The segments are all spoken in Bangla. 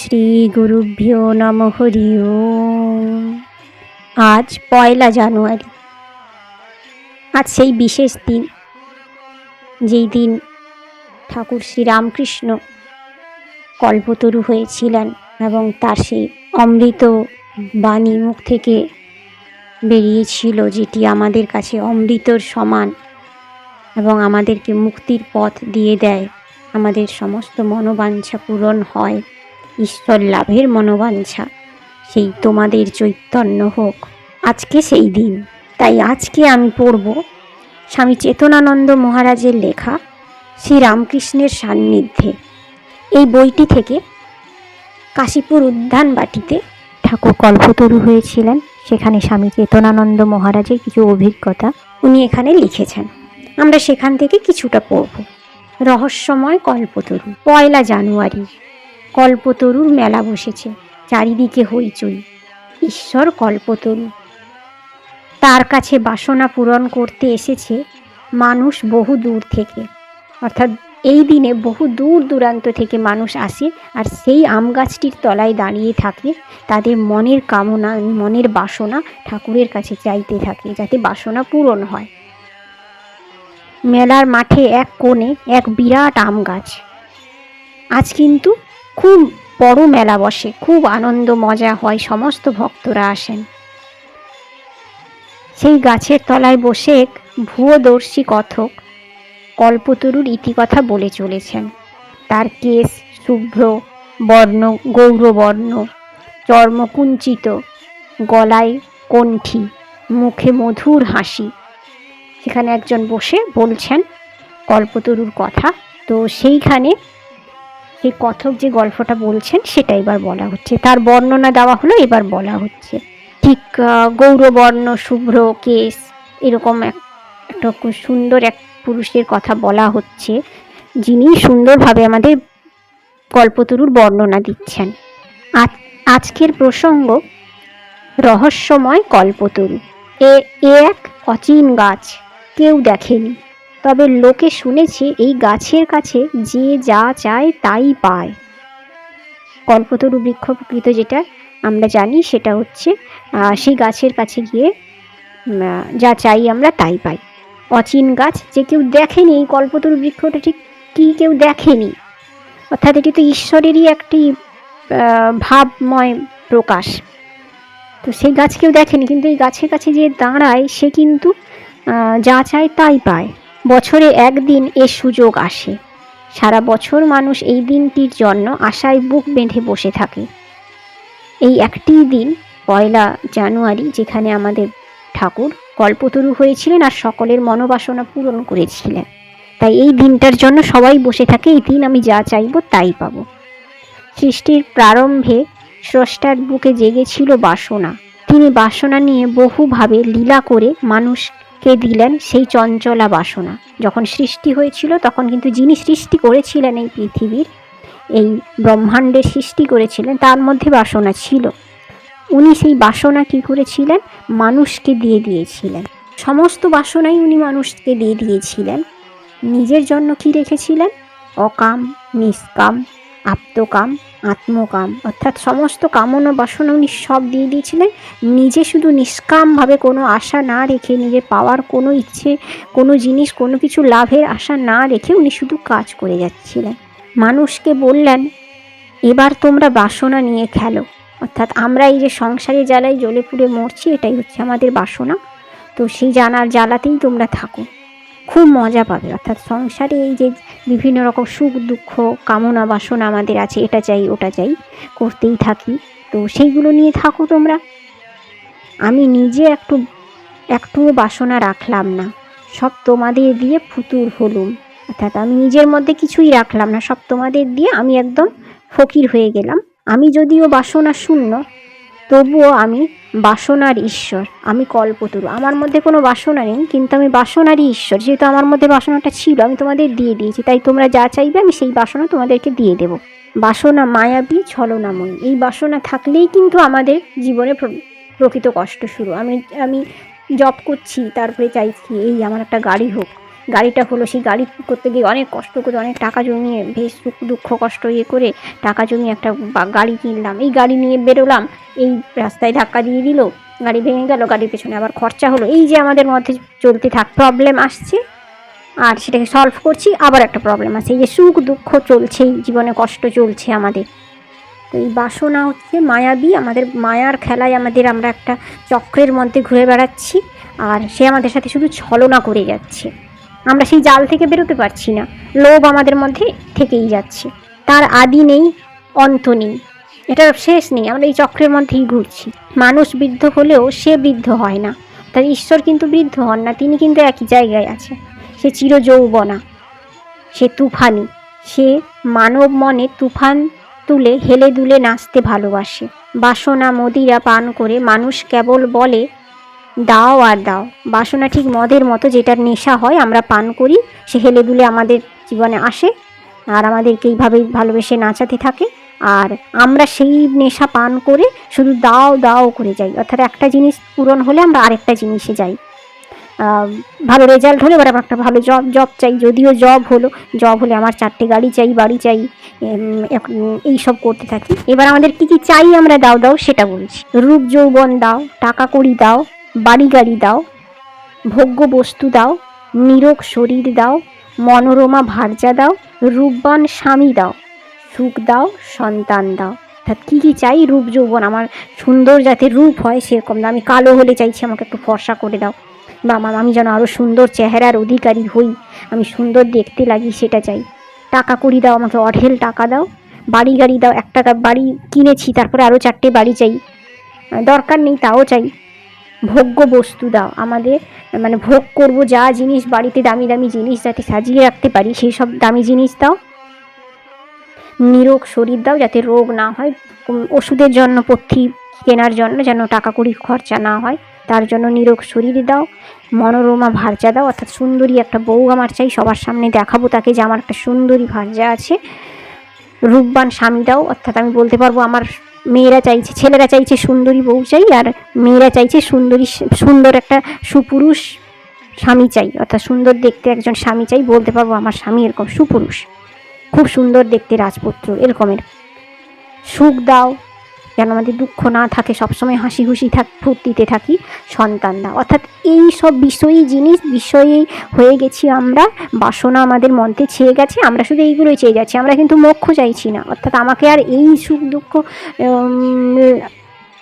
শ্রী গুরুভ্যো নম হরি আজ পয়লা জানুয়ারি। আজ সেই বিশেষ দিন, যেই দিন ঠাকুর শ্রীরামকৃষ্ণ কল্পতরু হয়েছিলেন এবং তার সেই অমৃত বাণী মুখ থেকে বেরিয়েছিল, যেটি আমাদের কাছে অমৃতর সমান এবং আমাদেরকে মুক্তির পথ দিয়ে দেয়। আমাদের সমস্ত মনোবাঞ্ছা পূরণ হয়। ঈশ্বর লাভের মনোবাঞ্ছা। সেই তোমাদের চৈতন্য হোক। আজকে সেই দিন। তাই আজকে আমি পড়ব স্বামী চেতনানন্দ মহারাজের লেখা শ্রীরামকৃষ্ণের সান্নিধ্যে। এই বইটি থেকে কাশীপুর উদ্যান বাটিতে ঠাকুর কল্পতরু হয়েছিলেন। সেখানে স্বামী চেতনানন্দ মহারাজের কিছু অভিজ্ঞতা উনি এখানে লিখেছেন। আমরা সেখান থেকে কিছুটা পড়ব। রহস্যময় কল্পতরু, পয়লা জানুয়ারি। কল্পতরুর মেলা বসেছে, চারিদিকে হইচই। ঈশ্বর কল্পতরু। তার কাছে বাসনা পূরণ করতে এসেছে মানুষ বহু দূর থেকে। অর্থাৎ এই দিনে বহু দূর দূরান্ত থেকে মানুষ আসে আর সেই আম গাছটির তলায় দাঁড়িয়ে থাকে, তাদের মনের কামনা, মনের বাসনা ঠাকুরের কাছে চাইতে থাকে যাতে বাসনা পূরণ হয়। মেলার মাঠে এক কোণে এক বিরাট আম গাছ। আজ কিন্তু খুব বড় মেলা বসে, খুব আনন্দ মজা হয়, সমস্ত ভক্তরা আসেন। সেই গাছের তলায় বসে এক ভুয়োদর্শী কথক কল্পতরুর ইতিকথা বলে চলেছেন। তার কেশ শুভ্র বর্ণ, গৌরবর্ণ, চর্মকুঞ্চিত, গলায় কণ্ঠি, মুখে মধুর হাসি। সেখানে একজন বসে বলছেন, কল্পতরুর কথা। তো সেইখানে সেই কথক যে গল্পটা বলছেন সেটা এবার বলা হচ্ছে। তার বর্ণনা দেওয়া হলো, এবার বলা হচ্ছে। ঠিক গৌরবর্ণ শুভ্র কেশ, এরকম এক, একটা সুন্দর এক পুরুষের কথা বলা হচ্ছে, যিনি সুন্দরভাবে আমাদের গল্পতরুর বর্ণনা দিচ্ছেন। আজ, আজকের প্রসঙ্গ, রহস্যময় কল্পতরু। এ এক অচিন গাছ, কেউ দেখেনি। তবে লোকে শুনেছে এই গাছের কাছে যে যা চায় তাই পায়। কল্পতরু বৃক্ষ প্রকৃত যেটা আমরা জানি সেটা হচ্ছে সেই গাছের কাছে গিয়ে যা চাই আমরা তাই পাই। অচিন গাছ যে কেউ দেখেনি এই কল্পতরু বৃক্ষটা ঠিক কি কেউ দেখেনি। অর্থাৎ এটি তো ঈশ্বরেরই একটি ভাবময় প্রকাশ। তো সেই গাছ কেউ দেখেনি, কিন্তু এই গাছের কাছে যে দাঁড়ায় সে কিন্তু যা চায় তাই পায়। বছরে একদিন এ সুযোগ আসে। সারা বছর মানুষ এই দিনটির জন্য আশায় বুক বেঁধে বসে থাকে। এই একটি দিন, পয়লা জানুয়ারি, যেখানে আমাদের ঠাকুর কল্পতরু হয়েছিলেন আর সকলের মনোবাসনা পূরণ করেছিলেন। তাই এই দিনটার জন্য সবাই বসে থাকে, এই দিন আমি যা চাইব তাই পাবো। সৃষ্টির প্রারম্ভে স্রষ্টার বুকে জেগেছিল বাসনা। তিনি বাসনা নিয়ে বহুভাবে লীলা করে মানুষকে দিলেন সেই চঞ্চলা বাসনা। যখন সৃষ্টি হয়েছিল, তখন কিন্তু যিনি সৃষ্টি করেছিলেন এই পৃথিবীর, এই ব্রহ্মাণ্ডের সৃষ্টি করেছিলেন, তার মধ্যে বাসনা ছিল। উনি সেই বাসনা কী করেছিলেন? মানুষকে দিয়ে দিয়েছিলেন। সমস্ত বাসনাই উনি মানুষকে দিয়ে দিয়েছিলেন। নিজের জন্য কি রেখেছিলেন? অকাম, নিষ্কাম আপ্তকাম আত্মকাম। অর্থাৎ সমস্ত কামনা বাসনা উনি সব দিয়ে দিয়েছিলেন। নিজে শুধু নিষ্কামভাবে কোনো আশা না রেখে, নিজের পাওয়ার কোনো ইচ্ছে, কোনো জিনিস, কোনো কিছু লাভের আশা না রেখে উনি শুধু কাজ করে যাচ্ছিলেন। মানুষকে বললেন, এবার তোমরা বাসনা নিয়ে খেলো। অর্থাৎ আমরা এই যে সংসারে জ্বালায় জ্বলে পুড়ে মরছি, এটাই হচ্ছে আমাদের বাসনা। তো সেই জানার জ্বালাতেই তোমরা থাকো। খুব মজা পাবে। অর্থাৎ সংসারে এই যে বিভিন্ন রকম সুখ, দুঃখ, কামনা, বাসনা আমাদের আছে, এটা চাই, ওটা চাই, করতেই থাকি। তো সেইগুলো নিয়ে থাকো তোমরা। আমি নিজে একটু, একটুও বাসনা রাখলাম না। সব তোমাদের দিয়ে ফুতুর হলুম। অর্থাৎ আমি নিজের মধ্যে কিছুই রাখলাম না, সব তোমাদের দিয়ে আমি একদম ফকির হয়ে গেলাম। আমি যদিও বাসনা শূন্য, তবুও আমি বাসনার ঈশ্বর। আমি কল্পতরু। আমার মধ্যে কোনো বাসনা নেই, কিন্তু আমি বাসনারই ঈশ্বর। যেহেতু আমার মধ্যে বাসনাটা ছিল, আমি তোমাদের দিয়ে দিয়েছি। তাই তোমরা যা চাইবে, আমি সেই বাসনা তোমাদেরকে দিয়ে দেব। বাসনা মায়াবী, ছলনাময়ী। এই বাসনা থাকলেই কিন্তু আমাদের জীবনে প্রকৃত কষ্ট শুরু। আমি আমি জব করছি, তারপরে চাইছি, এই আমার একটা গাড়ি হোক। গাড়িটা হলো সেই গাড়ি করতে গিয়ে অনেক কষ্ট করে, অনেক টাকা জমিয়ে, বেশ সুখ দুঃখ কষ্ট ইয়ে করে টাকা জমিয়ে একটা গাড়ি কিনলাম। এই গাড়ি নিয়ে বেরোলাম, এই রাস্তায় ধাক্কা দিয়ে দিল, গাড়ি ভেঙে গেল, গাড়ির পেছনে আবার খরচা হলো। এই যে আমাদের মধ্যে চলতে থাক প্রবলেম আসছে। আর সেটাকে সলভ করছি, আবার একটা প্রবলেম আছে এই যে সুখ দুঃখ চলছেই, জীবনে কষ্ট চলছে আমাদের। তো এই বাসনা হচ্ছে মায়াবী, আমাদের মায়ার খেলায় আমাদের আমরা একটা চক্রের মধ্যে ঘুরে বেড়াচ্ছি, আর সে আমাদের সাথে শুধু ছলনা করে যাচ্ছে। আমরা সেই জাল থেকে বেরোতে পারছি না। লোভ আমাদের মধ্যে থেকেই যাচ্ছে। তার আদি নেই, অন্ত নেই। এটার শেষ নেই, আমরা এই চক্রের মধ্যেই ঘুরছি। মানুষ বৃদ্ধ হলেও সে বৃদ্ধ হয় না। তার ঈশ্বর কিন্তু বৃদ্ধ হন না, তিনি কিন্তু একই জায়গায় আছে। সে চির যৌবনা সে তুফানি, সে মানব মনে তুফান তুলে হেলে দুলে নাচতে ভালোবাসে। বাসনা মদিরা পান করে মানুষ কেবল বলে দাও আর দাও। বাসনা ঠিক মদের মতো যেটার নেশা হয় আমরা পান করি, সে হেলে দুলে আমাদের জীবনে আসে। আর আমাদেরকে এইভাবেই ভালোবেসে নাচাতে থাকে। আর আমরা সেই নেশা পান করে শুধু দাও দাও করে যাই। অর্থাৎ একটা জিনিস পূরণ হলে আমরা আরেকটা জিনিসে যাই। ভালো রেজাল্ট হলে এবার আমার একটা ভালো জব জব চাই। যদিও জব হলো জব হলে আমার চারটে গাড়ি চাই, বাড়ি চাই এই সব করতে থাকি। এবার আমাদের কি কি চাই আমরা দাও দাও সেটা বলছি। রূপ, যৌবন দাও, টাকা কড়ি দাও বাড়ি গাড়ি দাও, ভোগ্য বস্তু দাও, নিরোগ শরীর দাও, মনোরমা ভার্যা দাও, রূপবান স্বামী দাও, সুখ দাও, সন্তান দাও। অর্থাৎ কী কী চাই? রূপ, যৌবন। আমার সুন্দর যাতে রূপ হয় সেরকম না। আমি কালো হলে চাইছি আমাকে একটু ফর্সা করে দাও। বা আমার আমি যেন আরও সুন্দর চেহারার অধিকারী হই। আমি সুন্দর দেখতে লাগি, সেটা চাই। টাকা কড়ি দাও, আমাকে অঢেল টাকা দাও। বাড়ি গাড়ি দাও একটা বাড়ি কিনেছি, তারপরে আরও চারটে বাড়ি চাই। দরকার নেই, তাও চাই। ভোগ্য বস্তু দাও। আমাদের মানে ভোগ করব, যা জিনিস, বাড়িতে দামি দামি জিনিস যাতে সাজিয়ে রাখতে পারি, সেই সব দামি জিনিস দাও। নিরোগ শরীর দাও, যাতে রোগ না হয়। ওষুধের জন্য পথ্যি কেনার জন্য যেন টাকা কড়ি খরচা না হয়, তার জন্য নিরোগ শরীর দাও। মনোরমা ভার্যা দাও, অর্থাৎ সুন্দরী একটা বউ আমার চাই, সবার সামনে দেখাবো তাকে যে আমার একটা সুন্দরী ভার্যা আছে। রূপবান স্বামী দাও, অর্থাৎ আমি বলতে পারব আমার মেয়েরা চাইছে, ছেলেরা চাইছে সুন্দরী বউ চাই, আর মেয়েরা চাইছে সুন্দরী সুন্দর একটা সুপুরুষ স্বামী চাই। অর্থাৎ সুন্দর দেখতে একজন স্বামী চাই, বলতে পারব আমার স্বামী এরকম সুপুরুষ। খুব সুন্দর দেখতে রাজপুত্র, এরকমের। সুখ দাও যেন আমাদের দুঃখ না থাকে, সবসময় হাসি খুশি থাক, ফুর্তিতে থাকি সন্তানরা অর্থাৎ এই সব বিষয়ী জিনিস বিষয়েই হয়ে গেছি আমরা, বাসনা আমাদের মনতে ছেয়ে গেছে, আমরা শুধু এইগুলোই চেয়ে যাচ্ছি, আমরা কিন্তু মোক্ষ চাইছি না। অর্থাৎ আমাকে আর এই সুখ দুঃখ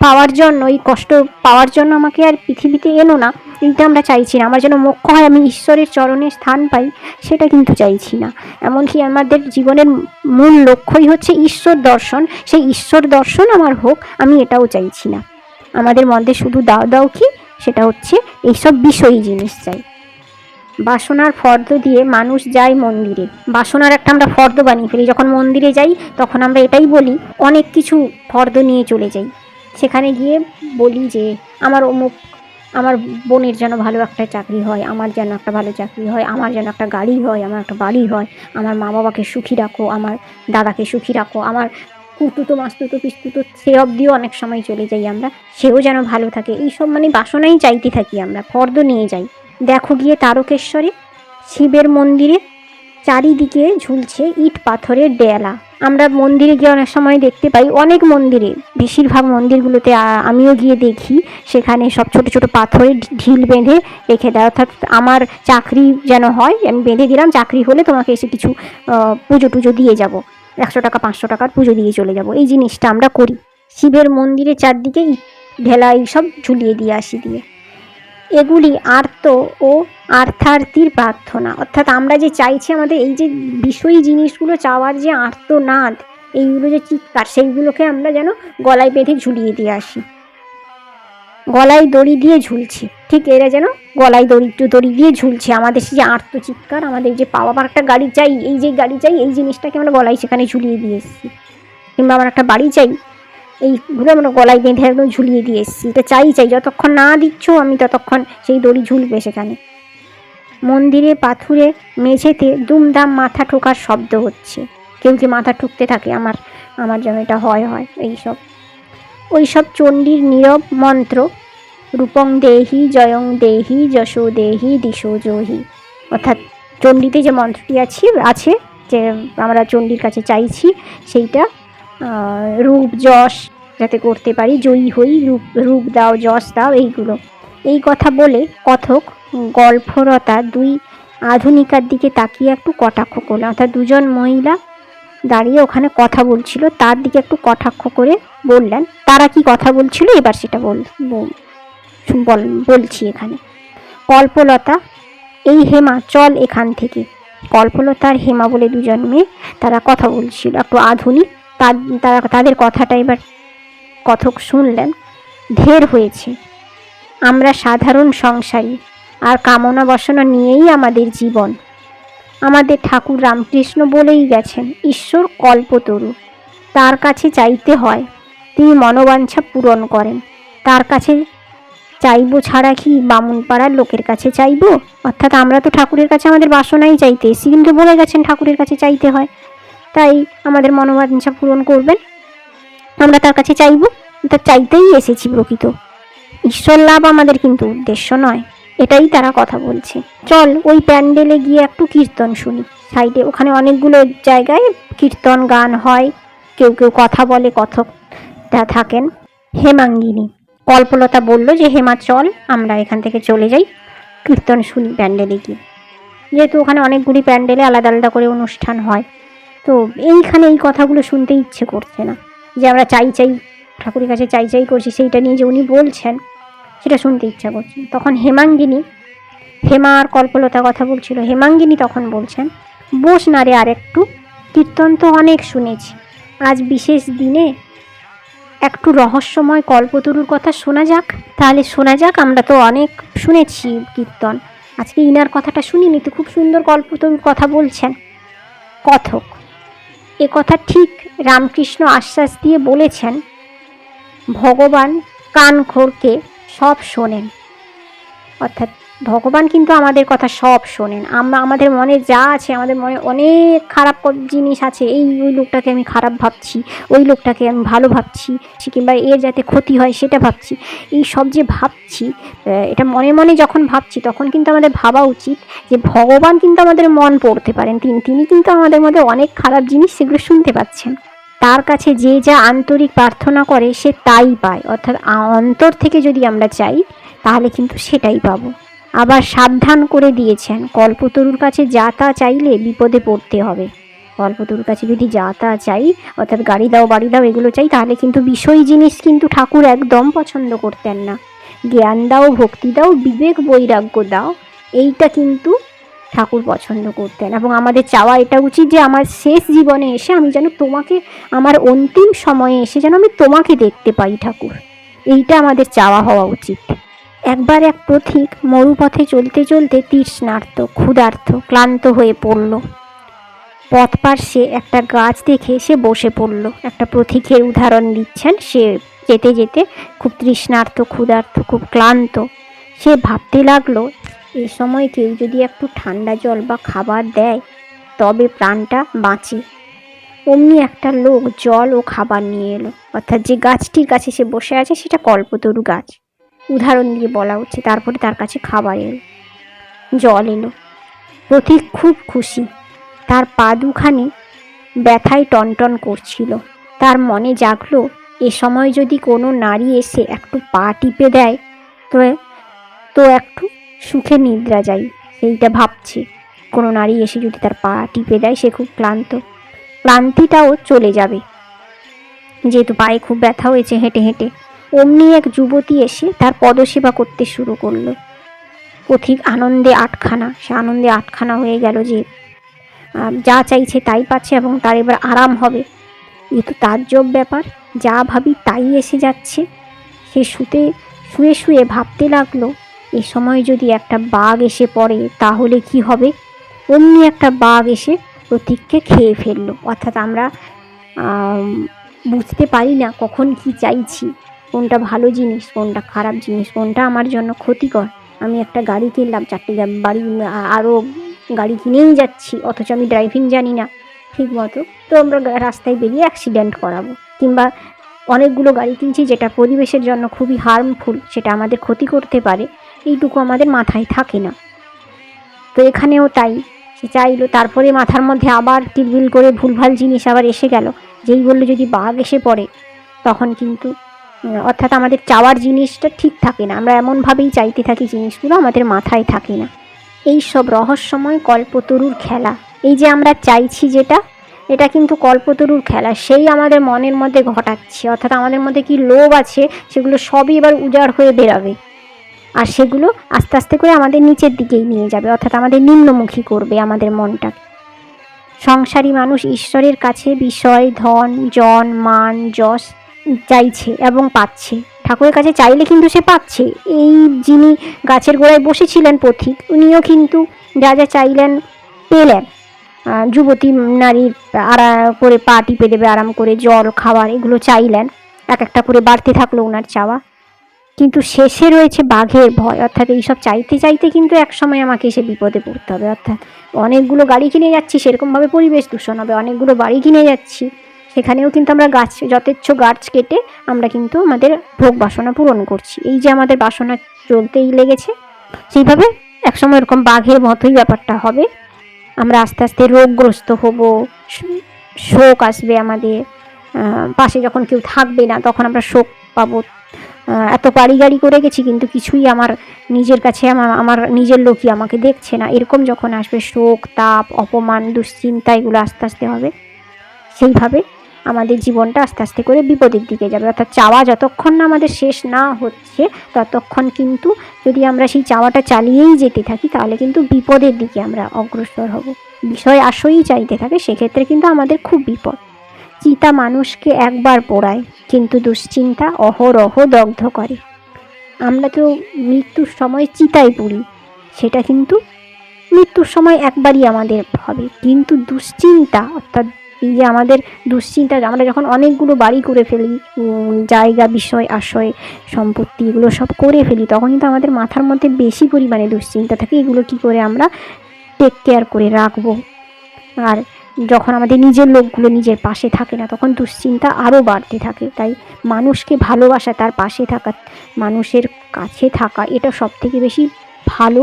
পাওয়ার জন্য, এই কষ্ট পাওয়ার জন্য আমাকে আর পৃথিবীতে এনো না। এইটা আমরা চাইছি না। আমার যেন মোক্ষ হয়, আমি ঈশ্বরের চরণে স্থান পাই, সেটা কিন্তু চাইছি না। এমনকি আমাদের জীবনের মূল লক্ষ্যই হচ্ছে ঈশ্বর দর্শন। সেই ঈশ্বর দর্শন আমার হোক, আমি এটাও চাইছি না। আমাদের মধ্যে শুধু দাও দাও কি? সেটা হচ্ছে এইসব বিষয়ী জিনিস চাই। বাসনার ফর্দ দিয়ে মানুষ যায় মন্দিরে। বাসনার একটা আমরা ফর্দ বানিয়ে ফেলি। যখন মন্দিরে যাই, তখন আমরা এটাই বলি, অনেক কিছু ফর্দ নিয়ে চলে যাই। সেখানে গিয়ে বলি যে, আমার অমুক, আমার বোনের যেন ভালো একটা চাকরি হয়, আমার যেন একটা ভালো চাকরি হয়, আমার যেন একটা গাড়ি হয়, আমার একটা বাড়ি হয়, আমার মা বাবাকে সুখী রাখো, আমার দাদাকে সুখী রাখো, আমার কুতুতো, মাস্তুতো, পিস্তুতো, সে অবধিও অনেক সময় চলে যাই আমরা, সেও যেন ভালো থাকে। এইসব মানে বাসনাই চাইতে থাকি আমরা, ফর্দ নিয়ে যাই। দেখো গিয়ে তারকেশ্বরে শিবের মন্দিরে চারিদিকে ঝুলছে ইট পাথরের দেয়ালা আমরা মন্দিরে গিয়ে অনেক সময় দেখতে পাই, অনেক মন্দিরে। বেশিরভাগ মন্দিরগুলোতে আমিও গিয়ে দেখি, সেখানে সব ছোট ছোট পাথরের ঢি- ঢিল বেঁধে রেখে দেয়। অর্থাৎ আমার চাকরি যেন হয়, আমি বেঁধে দিলাম, চাকরি হলে তোমাকে এসে কিছু পুজো টুজো দিয়ে যাব। একশো টাকা, পাঁচশো টাকার পুজো দিয়ে চলে যাব। এই জিনিসটা আমরা করি। শিবের মন্দিরের চারদিকে ঢেলা এইসব ঝুলিয়ে দিয়ে আসি দিয়ে। এগুলি আর্ত ও আর্থার্থীর প্রার্থনা। অর্থাৎ আমরা যে চাইছি আমাদের এই যে বিষয়ী জিনিসগুলো চাওয়ার যে আর্তনাদ, এইগুলো যে চিৎকার, সেইগুলোকে আমরা যেন গলায় বেঁধে ঝুলিয়ে দিয়ে আসি। গলায় দড়ি দিয়ে ঝুলছে, ঠিক এরা যেন গলায় দড়ি দড়ি দিয়ে ঝুলছে। আমাদের সেই যে আর্ত চিৎকার, আমাদের যে পাওয়া আমার একটা গাড়ি চাই, এই যে গাড়ি চাই, এই জিনিসটাকে আমরা গলায় সেখানে ঝুলিয়ে দিয়ে এসেছি। কিংবা আমার একটা বাড়ি চাই এইগুলো আমরা গলায় বেঁধে একদম ঝুলিয়ে দিয়ে এসেছি। এটা চাই চাই। যতক্ষণ না দিচ্ছ, আমি ততক্ষণ সেই দড়ি ঝুলবে সেখানে। মন্দিরে, পাথুরে, মেঝেতে দুমদাম মাথা ঠোকার শব্দ হচ্ছে। কেউ কি মাথা ঠুকতে থাকে, আমার আমার যেন এটা হয় হয়, এইসব। ওই সব চণ্ডীর নীরব মন্ত্র, রূপং দেহি, জয়ং দেহি, যশো দেহি, দিশো জহি। অর্থাৎ চণ্ডীতে যে মন্ত্রটি আছে আছে, যে আমরা চণ্ডীর কাছে চাইছি, সেইটা রূপ, যশ যাতে করতে পারি, জয়ী হই, রূপ রূপ দাও, যশ দাও, এইগুলো। এই কথা বলে কথক গল্পরতা দুই আধুনিকার দিকে তাকিয়ে একটু কটাক্ষ করলেন অর্থাৎ দুজন মহিলা দাঁড়িয়ে ওখানে কথা বলছিল, তার দিকে একটু কটাক্ষ করে বললেন, তারা কি কথা বলছিল? এবার সেটা বল, বল- বল- বলছি এখানে। কল্পলতা, এই হেমা, চল এখান থেকে। কল্পলতা আর হেমা বলে দুজন মেয়ে তারা কথা বলছিল। একটু আধুনিক তাদের কথাটা এবার কথক শুনলেন, ঢের হয়েছে। আমরা সাধারণ সংসারী, আর কামনা বাসনা নিয়েই আমাদের জীবন। আমাদের ঠাকুর রামকৃষ্ণ বলেই গেছেন, ঈশ্বর কল্পতরু। তার কাছে চাইতে হয়, তিনি মনোবাঞ্ছা পূরণ করেন। তার কাছে চাইব ছাড়া কি বামুন পাড়ার লোকের কাছে চাইব? অর্থাৎ আমরা তো ঠাকুরের কাছে আমাদের বাসনাই চাইতে এসি কিন্তু বলে গেছেন ঠাকুরের কাছে চাইতে হয়। তাই আমাদের মনোবাঞ্ছা পূরণ করবেন। আমরা তার কাছে চাইব তা চাইতেই এসেছি প্রকৃত। ঈশ্বর লাভ আমাদের কিন্তু উদ্দেশ্য নয়, এটাই তারা কথা বলছে। চল, ওই প্যান্ডেলে গিয়ে একটু কীর্তন শুনি। সাইডে ওখানে অনেকগুলো জায়গায় কীর্তন গান হয়, কেউ কেউ কথা বলে, কথক তা থাকেন। হেমাঙ্গিনী, কল্পলতা বলল যে, হেমা, চল, আমরা এখান থেকে চলে যাই, কীর্তন শুনি প্যান্ডেলে গিয়ে। যেহেতু ওখানে অনেকগুলি প্যান্ডেলে আলাদা আলাদা করে অনুষ্ঠান হয় তো এইখানে এই কথাগুলো শুনতে ইচ্ছে করছে না। যে আমরা চাই চাই, ঠাকুরের কাছে চাই চাই করছি, সেইটা নিয়ে যে উনি বলছেন, সেটা শুনতে ইচ্ছা করছে তখন হেমাঙ্গিনী, হেমা আর কল্পলতা কথা বলছিল, হেমাঙ্গিনী তখন বলছেন, বস না রে আর একটু, কীর্তন তো অনেক শুনেছি। আজ বিশেষ দিনে একটু রহস্যময় কল্পতরুর কথা শোনা যাক। তাহলে শোনা যাক, আমরা তো অনেক শুনেছি কীর্তন। আজকে ইনার কথাটা শুনিনি, তো খুব সুন্দর কল্পতরুর কথা বলছেন। কথক এ কথা ঠিক রামকৃষ্ণ আশ্বাস দিয়ে বলেছেন ভগবান কান খোরকে সব শোনেন। অর্থাৎ ভগবান কিন্তু আমাদের কথা সব শোনেন। আমরা, আমাদের মনে যা আছে, আমাদের মনে অনেক খারাপ জিনিস আছে। এই, ওই লোকটাকে আমি খারাপ ভাবছি, ওই লোকটাকে আমি ভালো ভাবছি, কিংবা এর যাতে ক্ষতি হয় সেটা ভাবছি। এই সব যে ভাবছি এটা মনে মনে যখন ভাবছি, তখন কিন্তু আমাদের ভাবা উচিত যে ভগবান কিন্তু আমাদের মন পড়তে পারেন। তিনি তিনি কিন্তু আমাদের মধ্যে অনেক খারাপ জিনিস সেগুলো শুনতে পাচ্ছেন। তার কাছে যে যা আন্তরিক প্রার্থনা করে, সে তাই পায়। অর্থাৎ অন্তর থেকে যদি আমরা চাই, তাহলে কিন্তু সেটাই পাবো। আবার সাবধান করে দিয়েছেন। কল্পতরুর কাছে যা তা চাইলে বিপদে পড়তে হবে। কল্পতরুর কাছে যদি যা তা চাই, অর্থাৎ গাড়ি দাও, বাড়ি দাও, এগুলো চাই, তাহলে কিন্তু বিষয় জিনিস কিন্তু ঠাকুর একদম পছন্দ করতেন না। জ্ঞান দাও, ভক্তি দাও, বিবেক, বৈরাগ্য দাও, এইটা কিন্তু ঠাকুর পছন্দ করতেন। এবং আমাদের চাওয়া এটা উচিত যে আমার শেষ জীবনে এসে আমি যেন তোমাকে, আমার অন্তিম সময়ে এসে যেন আমি তোমাকে দেখতে পাই ঠাকুর। এইটা আমাদের চাওয়া হওয়া উচিত। একবার এক পথিক মরুপথে চলতে চলতে তৃষ্ণার্ত, ক্ষুধার্ত, ক্লান্ত হয়ে পড়ল। পথ পার্শ্বে একটা গাছ দেখে সে বসে পড়ল। একটা পথিকের উদাহরণ দিচ্ছেন, সে যেতে যেতে খুব তৃষ্ণার্ত, ক্ষুধার্ত, খুব ক্লান্ত। সে ভাবতে লাগল এই সময় কেউ যদি একটু ঠান্ডা জল বা খাবার দেয়, তবে প্রাণটা বাঁচে। অমনি একটা লোক জল ও খাবার নিয়ে এলো। অর্থাৎ যে গাছটির কাছে সে বসে আছে, সেটা কল্পতরু গাছ। উদাহরণ দিয়ে বলা হচ্ছে। তারপরে তার কাছে খাবার এলো। জল এলো। প্রতীক খুব খুশি। তার পা দুখানি ব্যথায় টনটন করছিল। তার মনে জাগলো, এ সময় যদি কোনো নারী এসে একটু পা টিপে দেয়, তো তো একটু সুখে নিদ্রা যাই সেইটা ভাবছে। কোনো নারী এসে যদি তার পা টিপে দেয়, সে খুব ক্লান্ত। ক্লান্তিটাও চলে যাবে। যেহেতু পায়ে খুব ব্যথা হয়েছে হেঁটে হেঁটে। অমনি এক যুবতী এসে তার পদসেবা করতে শুরু করল। পথিক আনন্দে আটখানা, সে আনন্দে আটখানা হয়ে গেল যে যা চাইছে তাই পাচ্ছে এবং তার এবার আরাম হবে। এ তো তাজ্জব ব্যাপার, যা ভাবি তাই এসে যাচ্ছে। সে শুতে, শুয়ে শুয়ে ভাবতে লাগল, এ সময় যদি একটা বাঘ এসে পড়ে, তাহলে কি হবে? অমনি একটা বাঘ এসে প্রতীককে খেয়ে ফেলল। অর্থাৎ আমরা বুঝতে পারি না কখন কি চাইছি। কোনটা ভালো জিনিস, কোনটা খারাপ জিনিস, কোনটা আমার জন্য ক্ষতিকর? আমি একটা গাড়ি কিনলাম, চারটে বাড়ি আরও গাড়ি কিনেই যাচ্ছি, অথচ আমি ড্রাইভিং জানি না। ঠিক মতো। তো আমরা রাস্তায় বেরিয়ে অ্যাক্সিডেন্ট করাবো, কিংবা অনেকগুলো গাড়ি কিনছি যেটা পরিবেশের জন্য খুবই হার্মফুল সেটা আমাদের ক্ষতি করতে পারে, এইটুকু আমাদের মাথায় থাকে না। তো এখানেও তাই, সে চাইলো, তারপরে মাথার মধ্যে আবার কিলবিল করে ভুলভাল জিনিস আবার এসে গেল। যেই বলল যদি বাঘ এসে পড়ে, তখন কিন্তু অর্থাৎ আমাদের চাওয়ার জিনিসটা ঠিক থাকে না। আমরা এমনভাবেই চাইতে থাকি জিনিসগুলো আমাদের মাথায় থাকে না। এই সব রহস্যময় কল্পতরুর খেলা। এই যে আমরা চাইছি যেটা, এটা কিন্তু কল্পতরুর খেলা। সেই আমাদের মনের মধ্যে ঘটাচ্ছে। অর্থাৎ আমাদের মধ্যে কি লোভ আছে, সেগুলো সবই এবার উজাড় হয়ে বেরাবে। আর সেগুলো আস্তে আস্তে করে আমাদের নিচের দিকেই নিয়ে যাবে। অর্থাৎ আমাদের নিম্নমুখী করবে আমাদের মনটাকে সংসারী মানুষ ঈশ্বরের কাছে বিষয়, ধন, জন, মান, যশ চাইছে এবং পাচ্ছে। ঠাকুরের কাছে চাইলে কিন্তু সে পাচ্ছে। এই যিনি গাছের গোড়ায় বসেছিলেন পথিক, উনিও কিন্তু যা যা চাইলেন পেলেন। যুবতী নারীর আরা, করে পা টিপে দেবে, আরাম করে জল, খাবার এগুলো চাইলেন। এক একটা করে বাড়তে থাকল ওনার চাওয়া। কিন্তু শেষে রয়েছে বাঘের ভয়। অর্থাৎ এইসব চাইতে চাইতে কিন্তু এক সময় আমাকে এসে বিপদে পড়তে হবে। অর্থাৎ অনেকগুলো গাড়ি কিনে যাচ্ছি, সেরকমভাবে পরিবেশ দূষণ হবে। অনেকগুলো বাড়ি কিনে যাচ্ছি। সেখানেও কিন্তু আমরা গাছ, যথেচ্ছ গাছ কেটে আমরা কিন্তু আমাদের ভোগ বাসনা পূরণ করছি। এই যে আমাদের বাসনা চলতেই লেগেছে, সেইভাবে একসময় এরকম বাঘের মতোই ব্যাপারটা হবে। আমরা আস্তে আস্তে রোগগ্রস্ত হব, শোক আসবে আমাদের। পাশে যখন কেউ থাকবে না, তখন আমরা শোক পাবো। এত বাড়ি গাড়ি করে গেছি কিন্তু কিছুই আমার নিজের কাছে, আমার আমার নিজের লোকই আমাকে দেখছে না। এরকম যখন আসবে শোক, তাপ, অপমান, দুশ্চিন্তা, এগুলো আস্তে আস্তে হবে। সেইভাবে আমাদের জীবনটা আস্তে আস্তে করে বিপদের দিকে যাবে। অর্থাৎ চাওয়া যতক্ষণ না আমাদের শেষ না হচ্ছে, ততক্ষণ কিন্তু যদি আমরা সেই চাওয়াটা চালিয়েই যেতে থাকি, তাহলে কিন্তু বিপদের দিকে আমরা অগ্রসর হব। বিষয় আসই চাইতে থাকে, সেক্ষেত্রে কিন্তু আমাদের খুব বিপদ। চিতা মানুষকে একবার পোড়ায়, কিন্তু দুশ্চিন্তা অহরহ দগ্ধ করে। আমরা তো মৃত্যুর সময় চিতায় পড়ি, সেটা কিন্তু মৃত্যুর সময় একবারই আমাদের হবে। কিন্তু দুশ্চিন্তা, অর্থাৎ এই যে আমাদের দুশ্চিন্তা, আমরা যখন অনেকগুলো বাড়ি করে ফেলি জায়গা, বিষয় আশয় সম্পত্তি, এগুলো সব করে ফেলি, তখন কিন্তু আমাদের মাথার মধ্যে বেশি পরিমাণে দুশ্চিন্তা থাকে, এগুলো কি করে আমরা টেক কেয়ার করে রাখব। আর যখন আমাদের নিজের লোকগুলো নিজের পাশে থাকে না, তখন দুশ্চিন্তা আরও বাড়তে থাকে। তাই মানুষকে ভালোবাসা, তার পাশে থাকা, মানুষের কাছে থাকা, এটা সব থেকে বেশি ভালো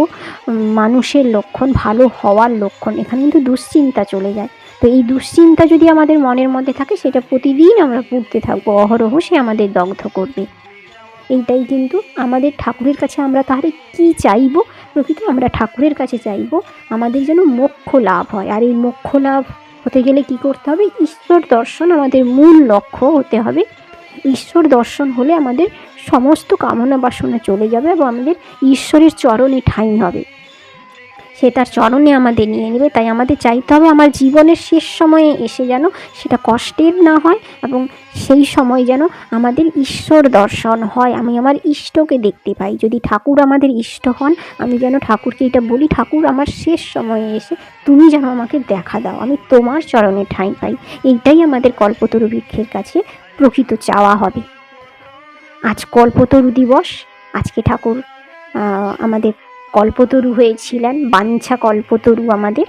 মানুষের লক্ষণ, ভালো হওয়ার লক্ষণ। এখানে কিন্তু দুশ্চিন্তা চলে যায়। তো এই দুশ্চিন্তা যদি আমাদের মনের মধ্যে থাকে, সেটা প্রতিদিন আমরা পড়তে থাকব। অহরহ সে আমাদের দগ্ধ করবে। এইটাই কিন্তু আমাদের ঠাকুরের কাছে আমরা তাহলে কি চাইব? প্রকৃত আমরা ঠাকুরের কাছে চাইব আমাদের যেন মোক্ষ লাভ হয়। আর এই মোক্ষ লাভ হতে গেলে কি করতে হবে? ঈশ্বর দর্শন আমাদের মূল লক্ষ্য হতে হবে। ঈশ্বর দর্শন হলে আমাদের সমস্ত কামনা বাসনা চলে যাবে এবং আমাদের ঈশ্বরের চরণে ঠাঁই হবে। সে তার চরণে আমাদের নিয়ে নেবে। তাই আমাদের চাইতে হবে আমার জীবনের শেষ সময়ে এসে যেন সেটা কষ্টের না হয় এবং সেই সময় যেন আমাদের ঈশ্বর দর্শন হয়। আমি আমার ইষ্টকে দেখতে পাই। যদি ঠাকুর আমাদের ইষ্ট হন, আমি যেন ঠাকুরকে এটা বলি, ঠাকুর, আমার শেষ সময়ে এসে তুমি যেন আমাকে দেখা দাও। আমি তোমার চরণে ঠাঁই পাই। এইটাই আমাদের কল্পতরু বৃক্ষের কাছে প্রকৃত চাওয়া হবে। আজ কল্পতরু দিবস। আজকে ঠাকুর আমাদের কল্পতরু হয়েছিলেন, বাঞ্ছা কল্পতরু আমাদের।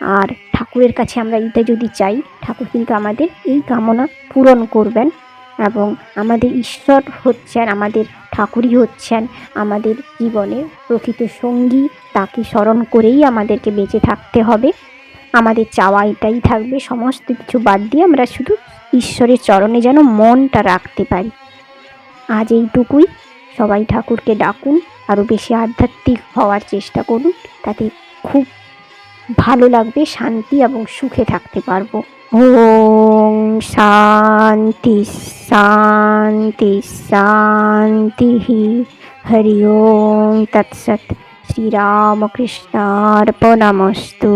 আর ঠাকুরের কাছে আমরা এটা যদি চাই ঠাকুর কিন্তু আমাদের এই কামনা পূরণ করবেন এবং আমাদের ঈশ্বর হচ্ছেন, আমাদের ঠাকুরই হচ্ছেন, আমাদের জীবনের প্রকৃত সঙ্গী, তাকে স্মরণ করেই আমাদেরকে বেঁচে থাকতে হবে। আমাদের চাওয়া এটাই থাকবে, সমস্ত কিছু বাদ দিয়ে আমরা শুধু ঈশ্বরের চরণে যেন মনটা রাখতে পারি। আজ এইটুকুই। সবাই ঠাকুরকে ডাকুন আরও বেশি আধ্যাত্মিক হওয়ার চেষ্টা করুন, তাতে খুব ভালো লাগবে, শান্তি এবং সুখে থাকতে পারব। ওম শান্তি শান্তি শান্তি হরি ওম তৎসৎ। শ্রীরামকৃষ্ণার্পণমস্তু।